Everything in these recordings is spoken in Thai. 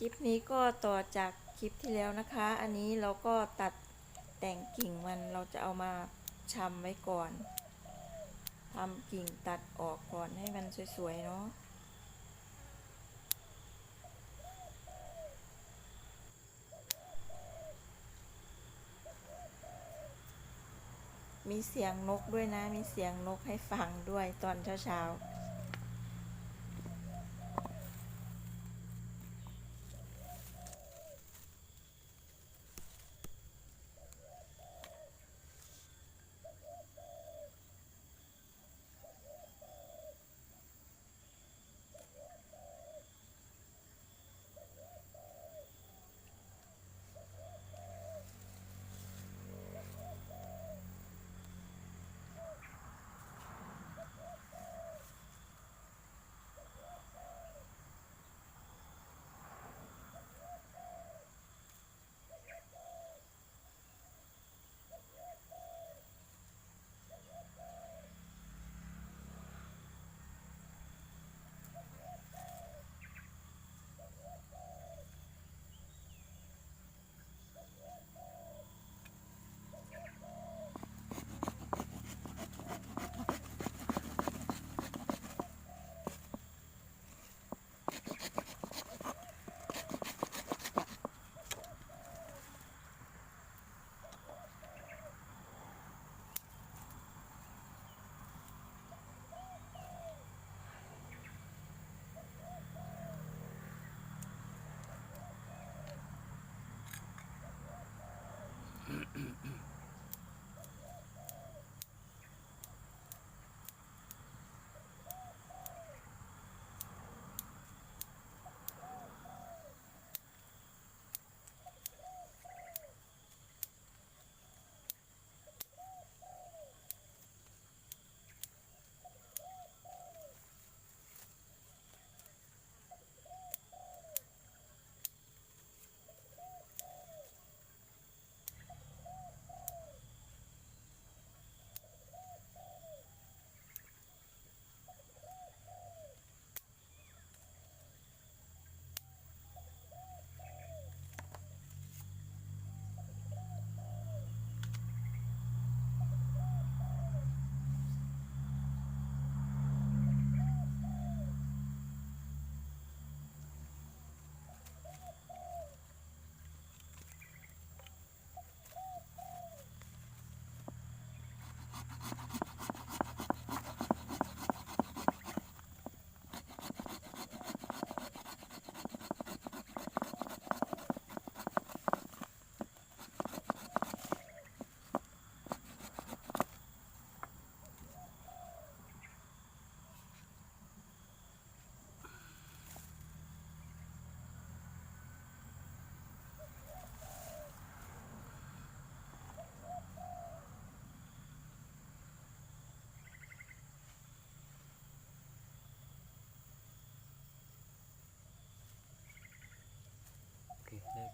คลิปนี้ก็ต่อจากคลิปที่แล้วนะคะ อันนี้เราก็ตัดแต่งกิ่งมันเราจะเอามาชำไว้ก่อนทำกิ่งตัดออกก่อนให้มันสวยๆเนาะมีเสียงนกด้วยนะ มีเสียงนกให้ฟังด้วยตอนเช้าๆ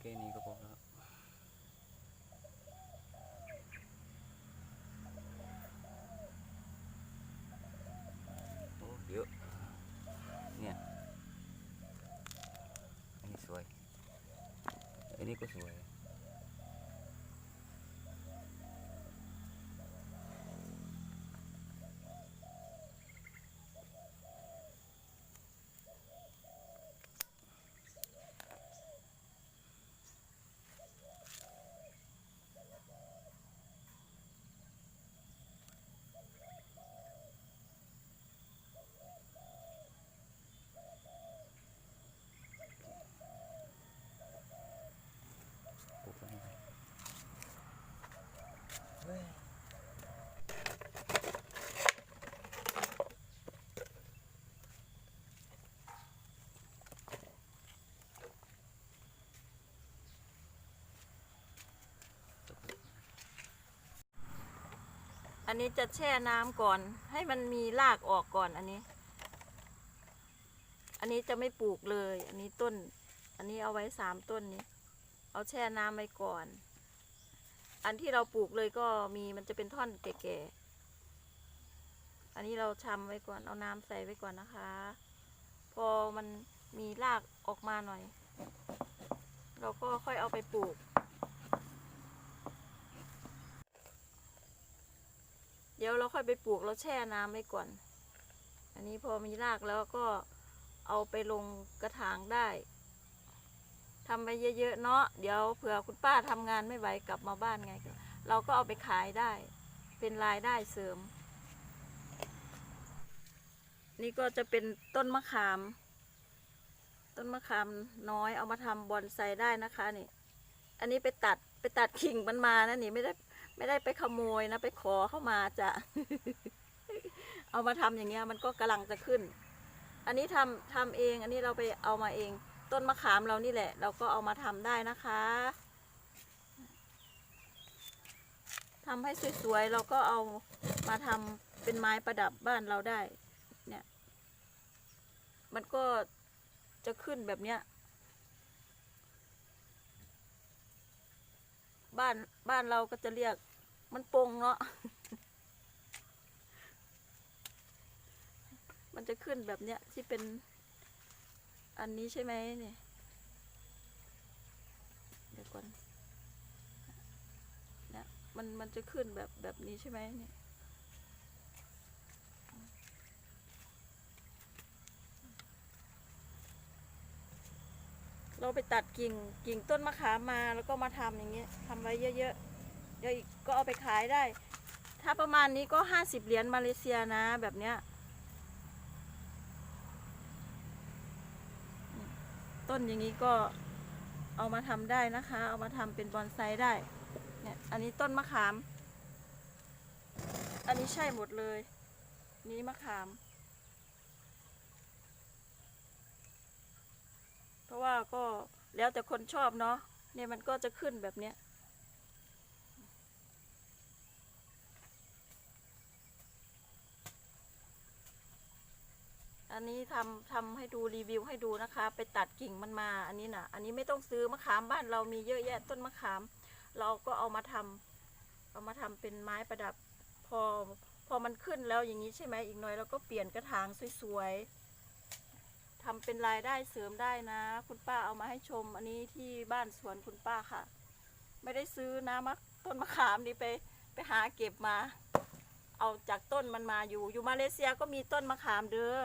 เคได้แค่นี้ก็พอแล้วโอ้เยอะเนี่ย อันนี้สวย อันนี้ก็สวย ปลูกไว้ให้ อั นนี้จะแช่น้ำก่อน ให้มันมีรากออกก่อนอันนี้ อันนี้จะไม่ปลูกเลย อันนี้ต้น อันนี้เอาไว้สามต้นนี้ เอาแช่น้ำไว้ก่อน อันที่เราปลูกเลยก็มีมันจะเป็นท่อนแก่ๆ อันนี้เราชำไว้ก่อน เอาน้ำใส่ไว้ก่อนนะคะ พอมันมีรากออกมาหน่อย เราก็ค่อยเอาไปปลูก ดี๋ยวเราค่อยไปปลูกเราแช่น้ำไว้ก่อน อันนี้พอมีรากแล้วก็เอาไปลงกระถางได้ทำไปเยอะๆเนาะเดี๋ยวเผื่อคุณป้าทำงานไม่ไหวกลับมาบ้านไง เราก็เอาไปขายได้ เป็นรายได้เสริม นี่ก็จะเป็นต้นมะขาม ต้นมะขามน้อยเอามาทำบอนไซได้นะคะนี่ อันนี้ไปตัดไปตัดกิ่งมันมานะนี่ไม่ได้ ไม่ได้ไปขโมยนะ ไปขอเข้ามาจะ เอามาทำอย่างเงี้ย มันก็กำลังจะขึ้น อันนี้ทำทำเอง อันนี้เราไปเอามาเอง ต้นมะขามเรานี่แหละ เราก็เอามาทำได้นะคะทำให้สวยๆเราก็เอามาทำเป็นไม้ประดับบ้านเราได้ เนี่ย มันก็จะขึ้นแบบเนี้ย บ้านบ้านเราก็จะเรียกมันปงเนาะ มันจะขึ้นแบบเนี้ยที่เป็นอันนี้ใช่ไหมเนี่ยเดี๋ยวก่อนเนี่ยมันมันจะขึ้นแบบแบบนี้ใช่ไหมเนี่ย เราไปตัดกิ่งกิ่งต้นมะขามมาแล้วก็มาทำอย่างเงี้ยทำไว้เยอะๆเดี๋ยวอีกก็เอาไปขายได้ ถ้าประมาณนี้ก็ห้าสิบเหรียญมาเลเซียนะแบบเนี้ยต้นอย่างนี้ก็เอามาทำได้นะคะ เอามาทำเป็นบอนไซได้เนี่ยอันนี้ต้นมะขาม อันนี้ใช่หมดเลย นี้มะขาม เพ ราะว่าก็แล้วแต่คนชอบเนาะเนี่ยมันก็จะขึ้นแบบเนี้ยอันนี้ทำทำให้ดูรีวิวให้ดูนะคะ ไปตัดกิ่งมันมาอันนี้นะอันนี้ไม่ต้องซื้อมะขามบ้านเรามีเยอะแยะต้นมะขาม เราก็เอามาทำเอามาทำเป็นไม้ประดับพอพอมันขึ้นแล้วอย่างนี้ใช่ไหมอีกหน่อยเราก็เปลี่ยนกระถางสวยๆ ทำเป็นรายได้เสริมได้นะ คุณป้าเอามาให้ชม อันนี้ที่บ้านสวนคุณป้าค่ะ ไม่ได้ซื้อนะมะต้นมะขามนี่ไปไปหาเก็บมา เอาจากต้นมันมาอยู่ อยู่มาเลเซียก็มีต้นมะขามเด้อ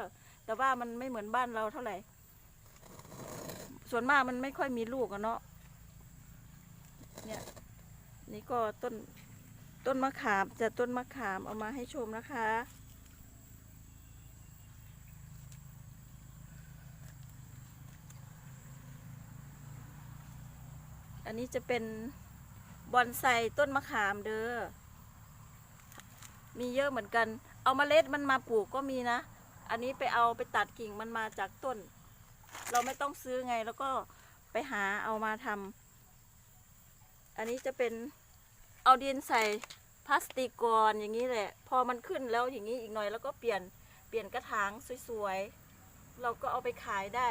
แต่ว่ามันไม่เหมือนบ้านเราเท่าไหร่ ส่วนมากมันไม่ค่อยมีลูกอะเนาะเนี่ยนี่ก็ต้นต้นมะขามจะต้นมะขามเอามาให้ชมนะคะ อันนี้จะเป็นบอนไซต้นมะขามเด้อ มีเยอะเหมือนกัน เอามาเมล็ดมันมาปลูกก็มีนะ อันนี้ไปเอาไปตัดกิ่งมันมาจากต้น เราไม่ต้องซื้อไงแล้วก็ไปหาเอามาทำ อันนี้จะเป็นเอาดินใส่พลาสติกก่อนอย่างนี้แหละ พอมันขึ้นแล้วอย่างนี้อีกหน่อยแล้วก็เปลี่ยนเปลี่ยนกระถางสวยๆ เราก็เอาไปขายได้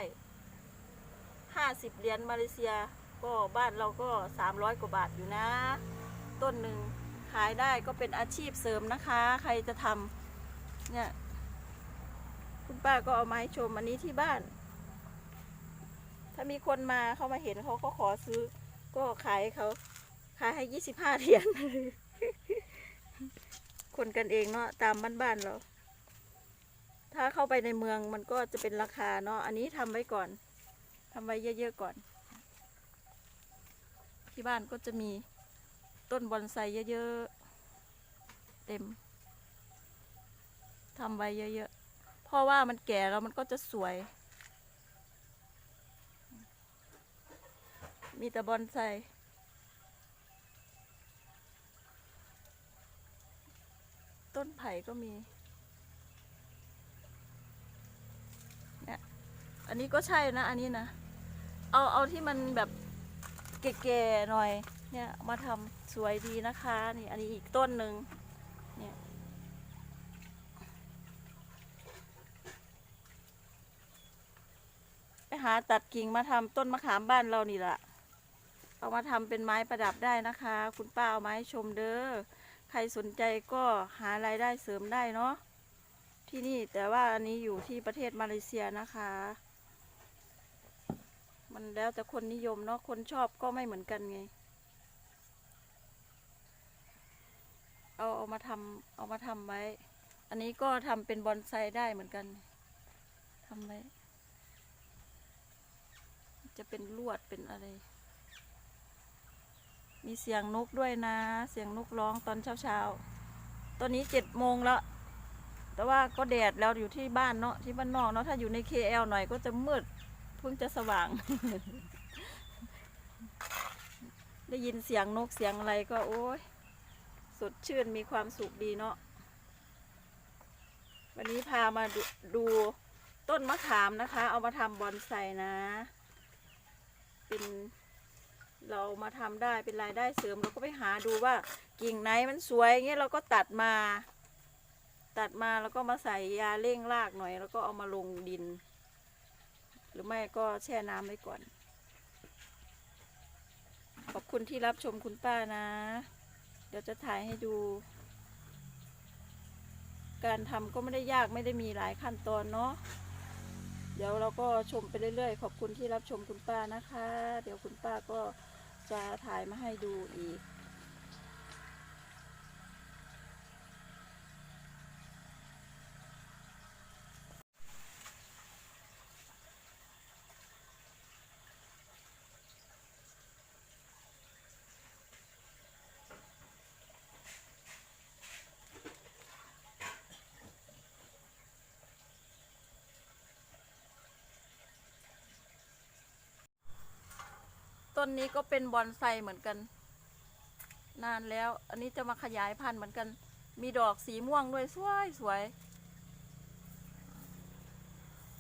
ห้าสิบเหรียญมาเลเซีย ก็บ้านเราก็สามร้อยกว่าบาทอยู่นะ ต้นหนึ่งขายได้ก็เป็นอาชีพเสริมนะคะ ใครจะทำเนี่ย คุณป้าก็เอามาให้ชมอันนี้ที่บ้าน ถ้ามีคนมาเขามาเห็นเขาก็ขอซื้อ ก็ขายเขาขายให้ยี่สิบห้าเหรียญคนกันเองเนาะตามบ้านๆเรา ถ้าเข้าไปในเมืองมันก็จะเป็นราคาเนาะ อันนี้ทำไว้ก่อนทำไว้เยอะๆก่อน ที่บ้านก็จะมีต้นบอนไซเยอะๆ เต็มทำไว้เยอะๆ เพราะว่ามันแก่แล้วมันก็จะสวย มีแต่บอนไซต้นไผ่ก็มีเนี่ยอันนี้ก็ใช่นะ อันนี้นะ เอา เอาที่มันแบบ แก่ๆหน่อย เนี่ยมาทำสวยดีนะคะ นี่อันนี้อีกต้นหนึ่งเนี่ยไปหาตัดกิ่งมาทำต้นมะขามบ้านเรานี่แหละเอามาทำเป็นไม้ประดับได้นะคะ คุณป้าเอามาให้ชมเด้อใครสนใจก็หารายได้เสริมได้เนาะที่นี่แต่ว่าอันนี้อยู่ที่ประเทศมาเลเซียนะคะ มันแล้วแต่คนนิยมเนาะคนชอบก็ไม่เหมือนกันไง เอาเอามาทำเอามาทำไว้ อันนี้ก็ทำเป็นบอนไซได้เหมือนกันทำไว้ จะเป็นลวดเป็นอะไร มีเสียงนกด้วยนะ เสียงนกร้องตอนเช้าๆ ตอนนี้เจ็ดโมงแล้วแต่ว่าก็แดดแล้วอยู่ที่บ้านเนาะที่บ้านนอกเนาะถ้าอยู่ใน KL หน่อยก็จะมืด เพิ่งจะสว่าง ได้ยินเสียงนกเสียงอะไรก็โอ้ยสดชื่นมีความสุขดีเนาะวันนี้พามาดูดูต้นมะขามนะคะ เอามาทำบอนไซนะ เป็นเรามาทำได้เป็นรายได้เสริมเราก็ไปหาดูว่ากิ่งไหนมันสวยเงี้ยเราก็ตัดมา ตัดมาแล้วก็มาใส่ยาเร่งรากหน่อย แล้วก็เอามาลงดิน หรือไม่ก็แช่น้ำไว้ก่อน ขอบคุณที่รับชมคุณป้านะ เดี๋ยวจะถ่ายให้ดู การทำก็ไม่ได้ยากไม่ได้มีหลายขั้นตอนเนาะเดี๋ยวเราก็ชมไปเรื่อยๆ ขอบคุณที่รับชมคุณป้านะคะ เดี๋ยวคุณป้าก็จะถ่ายมาให้ดูอีก ต้นนี้ก็เป็นบอนไซเหมือนกัน นานแล้ว อันนี้จะมาขยายพันธุ์เหมือนกัน มีดอกสีม่วงด้วยสวยสวย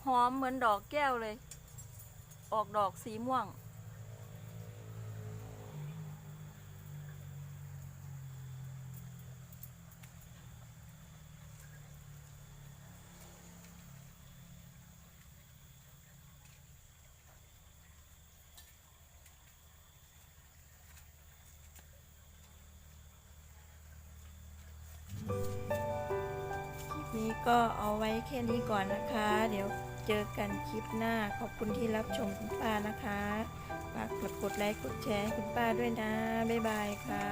หอมเหมือนดอกแก้วเลย ออกดอกสีม่วง ก็เอาไว้แค่นี้ก่อนนะคะ เดี๋ยวเจอกันคลิปหน้า ขอบคุณที่รับชมคุณป้านะคะฝากกดกดไลค์กดแชร์คุณป้าด้วยนะ บ๊ายบายค่ะ